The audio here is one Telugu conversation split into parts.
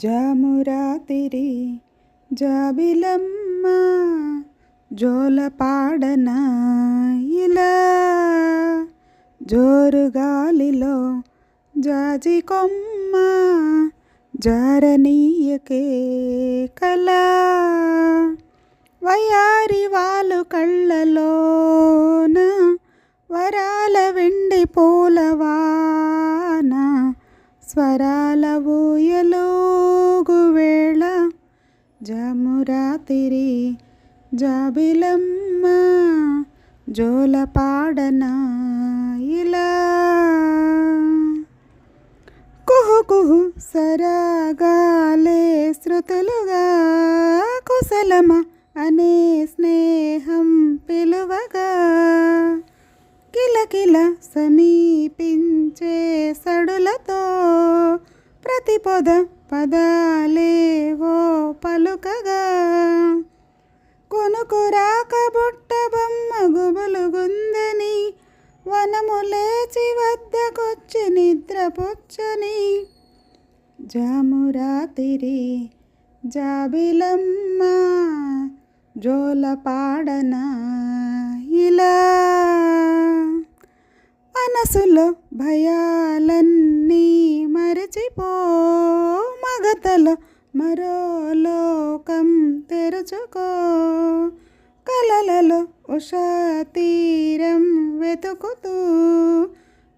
జామురాతిరి జాబిలమ్మ జోలపాడన ఇలా జోరుగాలిలో జాజి కొమ్మ జారనీయకే కలా. వయారి వాలు కళ్ళలోన వరాల వెండి పూలవా స్వరాల ఊయలోగు వేళ జమురాతిరి జాబిలమ్మ జోలపాడన ఇలా. కుహు కుహు సరాగాలే శృతులుగా కుశలమ అనే స్నేహం పిలువగా. కిల కిల సమీపించే సడ పద పదాలేవో పలుకగా. కొనుకురాక బుట్ట బొమ్మ గుబులుగుందని వనము లేచి వద్దకొచ్చి నిద్రపుచ్చని. జామురాతిరి జాబిలమ్మ జోలపాడన ఇలా. మనసులో భయాలన్నీ మరచిపో. మగతలో మరో లోకం తెరుచుకో. కలలలో ఉషా తీరం వెతుకుతూ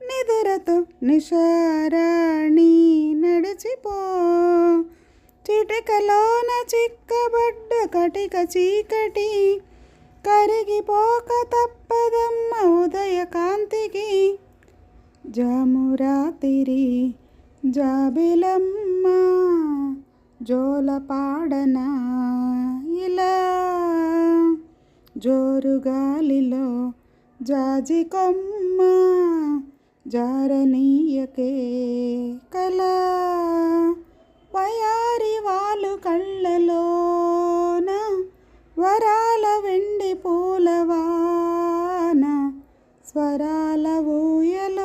నిదురతో నిషారాణి నడిచిపో. చిటికలోన చిక్కబడ్డ కటిక చీకటి కరిగిపోక తప్పదమ్మ ఉదయ కాంతికి జామురాతిరి జాబిలమ్మ జోలపాడన ఇలా జోరుగాలిలో జాజి కొమ్మ జారనీయకే కలా. వయారి వాలు కళ్ళలోన వరాల వెండి పూలవాన స్వరాల ఊయలో